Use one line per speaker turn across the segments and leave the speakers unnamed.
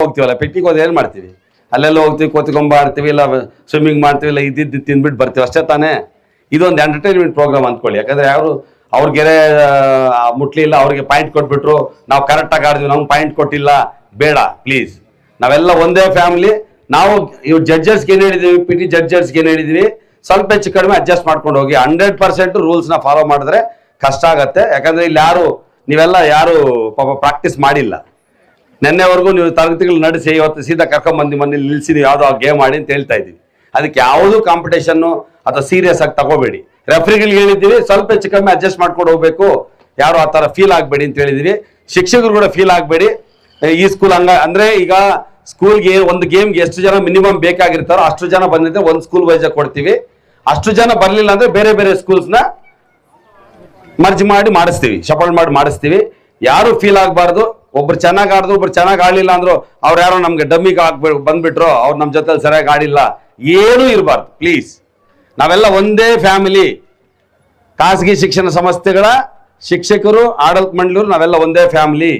ಹೋಗ್ತೀವಲ್ಲ picnic ಹೋದ್ರೆ ಏನು ಮಾಡ್ತೀವಿ? ಅಲ್ಲೆಲ್ಲ ಹೋಗ್ತೀವಿ ಕೋತಿಗೊಂಬ ಆಡ್ತೀವಿ ಇಲ್ಲ ಸ್ವಿಮ್ಮಿಂಗ್ ಮಾಡ್ತೀವಿ, ಇಲ್ಲ ಇದ್ದಿದ್ದು ತಿಂದ್ಬಿಟ್ಟು ಬರ್ತೀವಿ, ಅಷ್ಟೇ ತಾನೇ? ಇದೊಂದು ಎಂಟರ್ಟೈನ್ಮೆಂಟ್ ಪ್ರೋಗ್ರಾಮ್ ಅಂದ್ಕೊಳ್ಳಿ. ಯಾಕಂದ್ರೆ ಯಾರು ಅವ್ರ ಗೆರೆ ಮುಟ್ಲಿಲ್ಲ ಅವ್ರಿಗೆ ಪಾಯಿಂಟ್ ಕೊಟ್ಬಿಟ್ರು, ನಾವು ಕರೆಕ್ಟಾಗಿ ಆಡಿದ್ವಿ ನಮ್ಗೆ ಪಾಯಿಂಟ್ ಕೊಟ್ಟಿಲ್ಲ, ಬೇಡ ಪ್ಲೀಸ್ ನಾವೆಲ್ಲ ಒಂದೇ ಫ್ಯಾಮಿಲಿ ನಾವು ಇವ್ರು ಜಡ್ಜಸ್ಗೆ ಏನು ಹೇಳಿದೀವಿ ಪಿ ಟಿ ಜಡ್ಜಸ್ಗೆ ಏನು ಹೇಳಿದೀವಿ, ಸ್ವಲ್ಪ ಹೆಚ್ಚು ಕಡಿಮೆ ಅಡ್ಜಸ್ಟ್ ಮಾಡ್ಕೊಂಡು ಹೋಗಿ ಹಂಡ್ರೆಡ್ ಪರ್ಸೆಂಟ್ ರೂಲ್ಸ್ನ ಫಾಲೋ ಮಾಡಿದ್ರೆ ಕಷ್ಟ ಆಗುತ್ತೆ. ಯಾಕಂದ್ರೆ ಇಲ್ಲಿ ಯಾರು, ನೀವೆಲ್ಲ ಯಾರು ಪಾಪ ಪ್ರಾಕ್ಟೀಸ್ ಮಾಡಿಲ್ಲ. ನಿನ್ನೆವರೆಗೂ ನೀವು ತರಗತಿಗಳು ನಡೆಸಿ ಇವತ್ತು ಸೀದಾ ಕರ್ಕೊಂಬಂದು ಮನೇಲಿ ನಿಲ್ಲಿಸಿ ಯಾವುದೋ ಗೇಮ್ ಆಡಿ ಅಂತ ಹೇಳ್ತಾ ಇದ್ದೀವಿ. ಅದಕ್ಕೆ ಯಾವುದೂ ಕಾಂಪಿಟೇಷನ್ನು ಅಥವಾ ಸೀರಿಯಸ್ ಆಗಿ ತಗೋಬೇಡಿ. ರೆಫ್ರಿಗಳಿಗೆ ಹೇಳಿದ್ದೀವಿ, ಸ್ವಲ್ಪ ಹೆಚ್ಚು ಕಮ್ಮಿ ಅಡ್ಜಸ್ಟ್ ಮಾಡ್ಕೊಂಡು ಹೋಗ್ಬೇಕು. ಯಾರು ಆ ಥರ ಫೀಲ್ ಆಗಬೇಡಿ ಅಂತ ಹೇಳಿದ್ದೀವಿ. ಶಿಕ್ಷಕರು ಕೂಡ ಫೀಲ್ ಆಗಬೇಡಿ. ಈ ಸ್ಕೂಲ್ ಹಂಗ, ಅಂದರೆ ಈಗ ಸ್ಕೂಲ್ಗೆ ಒಂದು ಗೇಮ್ಗೆ ಎಷ್ಟು ಜನ ಮಿನಿಮಮ್ ಬೇಕಾಗಿರ್ತಾರೋ ಅಷ್ಟು ಜನ ಬಂದಿದ್ದರೆ ಒಂದು ಸ್ಕೂಲ್ ವೈಸ್ ಕೊಡ್ತೀವಿ. ಅಷ್ಟು ಜನ ಬರಲಿಲ್ಲ ಅಂದರೆ ಬೇರೆ ಬೇರೆ ಸ್ಕೂಲ್ಸ್ನ ಮರ್ಜ್ ಮಾಡಿ ಮಾಡಿಸ್ತೀವಿ ಶಫಲ್ ಮಾಡಿ ಮಾಡಿಸ್ತೀವಿ. ಯಾರು ಫೀಲ್ ಆಗಬಾರ್ದು. ಒಬ್ರು ಚೆನ್ನಾಗಿ ಆಡಿದ್ರು, ಒಬ್ರು ಚೆನ್ನಾಗಿ ಆಡಲಿಲ್ಲ ಅಂದ್ರು ಅವ್ರು ಯಾರೋ ನಮ್ಗೆ ಡಮ್ಮಿಗೆ ಹಾಕ್ಬೇಕು ಬಂದ್ಬಿಟ್ರು, ಅವ್ರು ನಮ್ಮ ಜೊತೆ ಸರಿಯಾಗಿ ಆಡಿಲ್ಲ. ಏನೂ ಇರಬಾರ್ದು ಪ್ಲೀಸ್ ನಾವೆಲ್ಲ ಒಂದೇ ಫ್ಯಾಮಿಲಿ ಖಾಸಗಿ ಶಿಕ್ಷಣ ಸಂಸ್ಥೆಗಳ ಶಿಕ್ಷಕರು, ಆಡಳಿತ ಮಂಡಳಿಯವರು ನಾವೆಲ್ಲ ಒಂದೇ ಫ್ಯಾಮಿಲಿ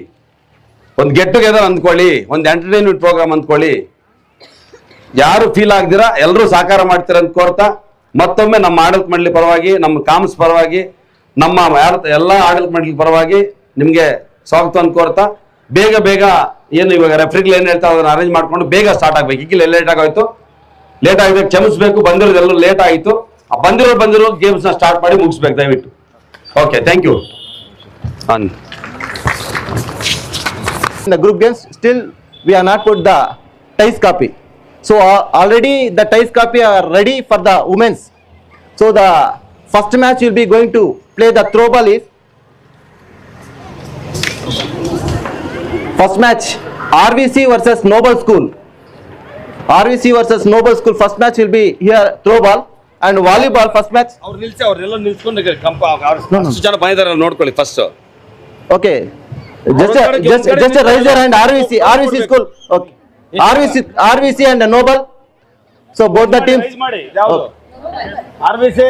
ಒಂದು ಗೆಟ್ ಟುಗೆದರ್ ಅಂದ್ಕೊಳ್ಳಿ, ಒಂದು ಎಂಟರ್ಟೈನ್ಮೆಂಟ್ ಪ್ರೋಗ್ರಾಮ್ ಅಂದ್ಕೊಳ್ಳಿ. ಯಾರು ಫೀಲ್ ಆಗ್ದಿರಾ ಎಲ್ಲರೂ ಸಹಕಾರ ಮಾಡ್ತೀರ ಅಂತ ಕೋರ್ತಾ, ಮತ್ತೊಮ್ಮೆ ನಮ್ಮ ಆಡಳಿತ ಮಂಡಳಿ ಪರವಾಗಿ, ನಮ್ಮ ಕಾಮ್ಸ್ ಪರವಾಗಿ, ನಮ್ಮ ಎಲ್ಲ ಆಡಳಿತ ಮಂಡಳಿ ಪರವಾಗಿ ನಿಮಗೆ ಸ್ವಾಗತವನ್ನು ಕೋರ್ತಾ ಬೇಗ ಬೇಗ ಏನು ಇವಾಗ ರೆಫ್ರಿಗಳು ಏನು ಹೇಳ್ತಾ ಅದನ್ನ ಅರೇಂಜ್ ಮಾಡ್ಕೊಂಡು ಬೇಗ ಸ್ಟಾರ್ಟ್ ಆಗ್ಬೇಕು ಈಗಿಲ್ಲ ಲೇಟ್ ಆಗೋಯ್ತು ಲೇಟ್ ಆಗಿದೆ ಕ್ಷಮಿಸ್ಬೇಕು ಬಂದಿರೋದು ಎಲ್ಲರೂ ಲೇಟ್ ಆಯಿತು ಆ ಬಂದಿರೋ ಬಂದಿರೋ ಗೇಮ್ಸ್ನ ಸ್ಟಾರ್ಟ್ ಮಾಡಿ ಮುಗಿಸ್ಬೇಕು ದಯವಿಟ್ಟು ಓಕೆ ಥ್ಯಾಂಕ್ ಯು ಹಾಂ
in the group games still we are not put the ties copy so uh, already the ties copy are ready for the women's so the first match will be going to play the throw ball is first match rvc versus noble school rvc versus noble school first match will be here throw ball and volleyball first match
ಅವ್ರು ನಿಲ್ಸಿ ಅವ್ರೆಲ್ಲ ನಿಲ್ಸ್ಕೊಂಡು ಕಂಪ
No, no.
ಅಷ್ಟು ಜನ ಬಂದಿದ್ದಾರೆ ನೋಡ್ಕೊಳ್ಳಿ first
Okay. Just a,
ಒಂದ್ ಕಡೆ
just,
ಒಂದ್ ಕಡೆ
just a raise your hand, RVC,
ಕೊಡ್ಬೇಕು.
RVC school, okay. RVC, RVC and Noble. So both the teams
ಮಾಡಿ ಯಾವುದು R B C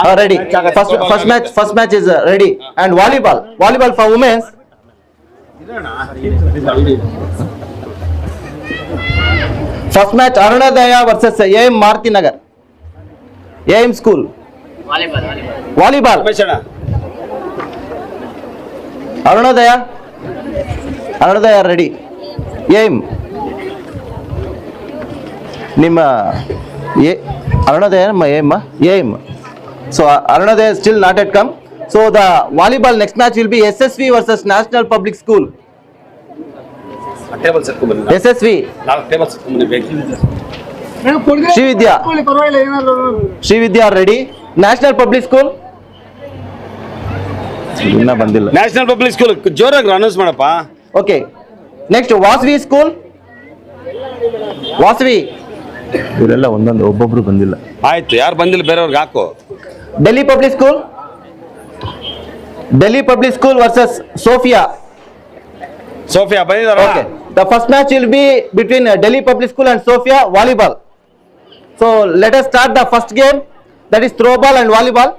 are ready. First, first match, first match is uh, ready. And volleyball, volleyball first match Arunodaya versus M Maruti Nagar. M school volleyball Arunodaya. Arunodaya ready M. ನಿಮ್ಮ Arunodaya M M. So Arunodaya still not yet come so the volleyball next match will be S S V versus national public school
table ಸೆಟ್ಕೊಂಡ್ಬನ್ನಿ
S S V
ನಾಲ್ಕು table ಸೆಟ್ಕೊಂಡ್ಬನ್ನಿ
ಶ್ರೀವಿದ್ಯಾ.
ಪರವಾಗಿಲ್ಲ ಏನಾದ್ರು
Srividya ready national public school ಇನ್ನ ಬಂದಿಲ್ಲ.
National public school ಜೋರಾಗಿ announce ಮಾಡಪ್ಪ.
Okay next Vasavi school Vasavi ಇವರೆಲ್ಲ ಒಂದೊಂದು ಒಬ್ಬೊಬ್ರು ಬಂದಿಲ್ಲ.
ಆಯ್ತು ಯಾರು ಬಂದಿಲ್ಲ ಬೇರೆಯವ್ರಿಗೆ ಹಾಕು.
Delhi public school Delhi public school versus Sophia
Sophia ಬಂದಿದಾರ
Okay. The first match will be between uh, Delhi Public School and Sophia volleyball. So let us start the first game. That is throw ball and volleyball.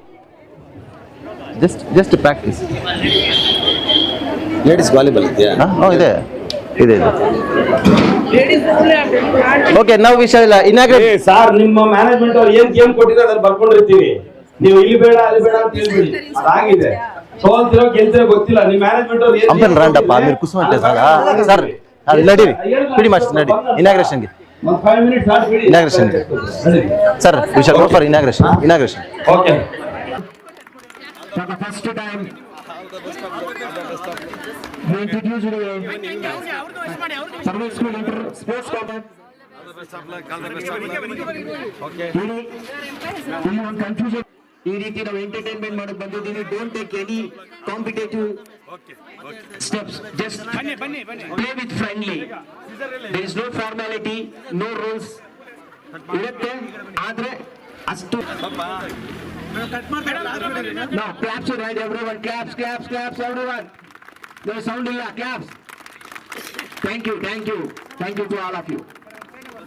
Just just to practice.
Ladies volleyball ಇದೆಯಾ
Huh? Oh, ಇದೆ ಇದೆ now we shall uh, inaugurate.
Sir ನಿಮ್ಮ management ಅವ್ರು ಏನ್ game ಕೊಟ್ಟಿದ್ರೆ ಅದ್ರ ಬರ್ಕೊಂಡಿರ್ತೀವಿ ನೀವು ಇಲ್ಲಿ ಬೇಡ ಅಲ್ಲಿ ಬೇಡ ಅಂತ ಹೇಳ್ಬಿಡಿ ಅದಾಗಿದೆ ಸೋಲ್ತಿರೋ ಗೆಲ್ತಿರೋ ಗೊತ್ತಿಲ್ಲ ನಿಮ್ಮ ಮ್ಯಾನೇಜ್ಮೆಂಟ್ ಅವ್ರು ಏನ್
ಅಂಪನ್ ರಾಂಡಪ್ಪ మీరు కూర్చోమంటే సార్ సార్ అది నడివి పిడి మార్చి నడి ఇనాగ్రేషన్కి
ಒಂದು five minutes ಆಡ್ಬಿಡಿ
Inauguration. Sir we shall go for inauguration inauguration
okay
For the first time, we introduced a service school inter sports complex. ಇಲ್ಲಿ ಒಂದು ಕನ್ಫ್ಯೂಷನ್ ಈ ರೀತಿ ನಾವು ಎಂಟರ್ಟೈನ್ಮೆಂಟ್ ಮಾಡಕ್ ಬಂದಿದ್ದೀವಿ don't take any competitive steps just play with friendly there is no formality no rules ಇರುತ್ತೆ. ಆದ್ರೆ ಅಷ್ಟು ನಾವು claps right everyone claps claps claps everyone no sound ಇಲ್ಲ. Claps thank you thank you thank you to all of you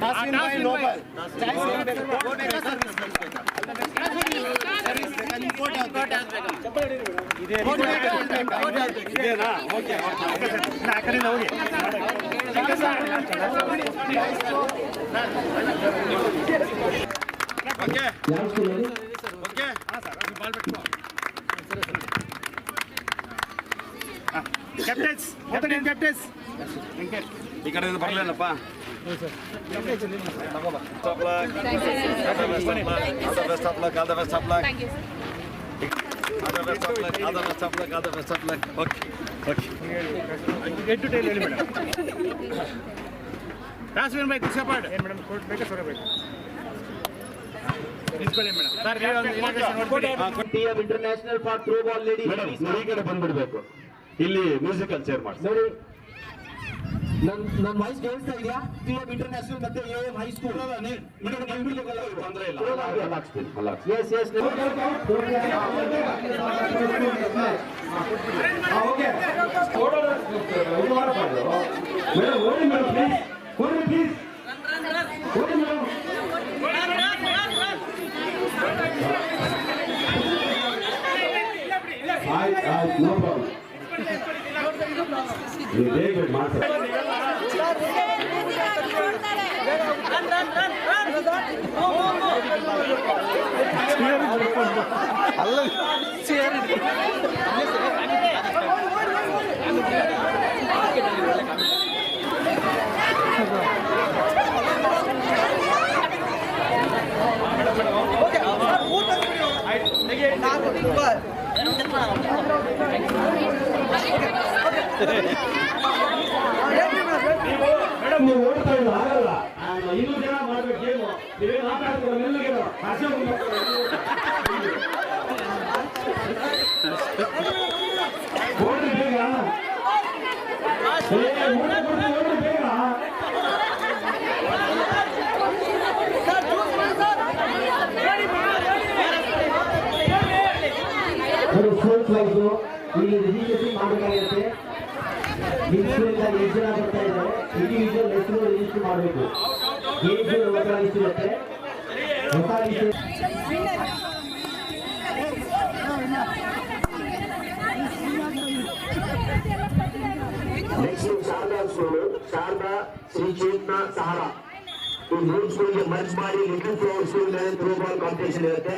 court ಯಾವ್ದು Nobel. Captains captain captains
ಈ ಕಡೆಯಿಂದ ಬರಲೇನಪ್ಪ
head to tail ಹೇಳಿ ಮೇಡಮ್ ಟಾಸ್ ವಿನ್ ಬೈ ಕುಶಪಾಡ್ ಏನು madam coat ಬೇಕಾ ಸೊರ ಬೇಕು
lady.
ಮೇಡಮ್ ನೀವು ಈ ಕಡೆ ಬಂದ್ಬಿಡ್ಬೇಕು ಇಲ್ಲಿ ಮ್ಯೂಸಿಕಲ್ ಚೇರ್ ಮಾಡಿ
ನೋಡಿ ನನ್ ನನ್ ವಾಯ್ಸ್ ಕೇಳಿಸ್ತಾ ಇದೆಯಾ? ಟಿ ಎಂ ಇಂಟರ್ನ್ಯಾಷನಲ್ ಮತ್ತೆ ಎ ಎಂ ಹೈಸ್ಕೂಲ್
ತೊಂದರೆ ಇಲ್ಲ. ಅಲ್ಲ ಹಾಕ್ಸ್ತೀನಿ ಅಲ್ಲ
ಎಸ್ ಎಸ್
ಮೇಡಮ್ ಓಡಿ ಮೇಡಮ್ ಪ್ಲೀಸ್ ಓಡಿ ಪ್ಲೀಸ್ ಓಡಿ ಮೇಡಮ್ ಆಯ್ತು ಆಯ್ತು ನೋ ಪ್ರಾಬ್ಲಮ್ ನೀವು ಬೇಗ ಮಾಡ್ತಾರೆ ಮೇಡಮ್
ಸ್ಕೂಲ್ ವೈಸು ಇಲ್ಲಿ ರಿಜಿಸ್ಟ್ರೇಷನ್ ಮಾಡಬೇಕಾಗುತ್ತೆ ಡಿಸ್ಪ್ಲೇಯಿಂದ ಎಷ್ಟು ಜನ ಬರ್ತಾ ಇಂಡಿವಿಜುವಲ್ ಮಾಡಬೇಕು ಏಜ್ ಲಿಸ್ಟ್ ಇರುತ್ತೆ ಹೊಸ list next Sharada school Sharada Shri Chetana Sahara ಈ ಮೂರು ಸ್ಕೂಲ್ಗೆ ಮರ್ಜ್ ಮಾಡಿ ಲಿಟಲ್ ಫ್ಲವರ್ ಸ್ಕೂಲ್ ಮೇಲೆ ಥ್ರೋ ಬಾಲ್ ಕಾಂಪಿಟೇಷನ್ ಇರುತ್ತೆ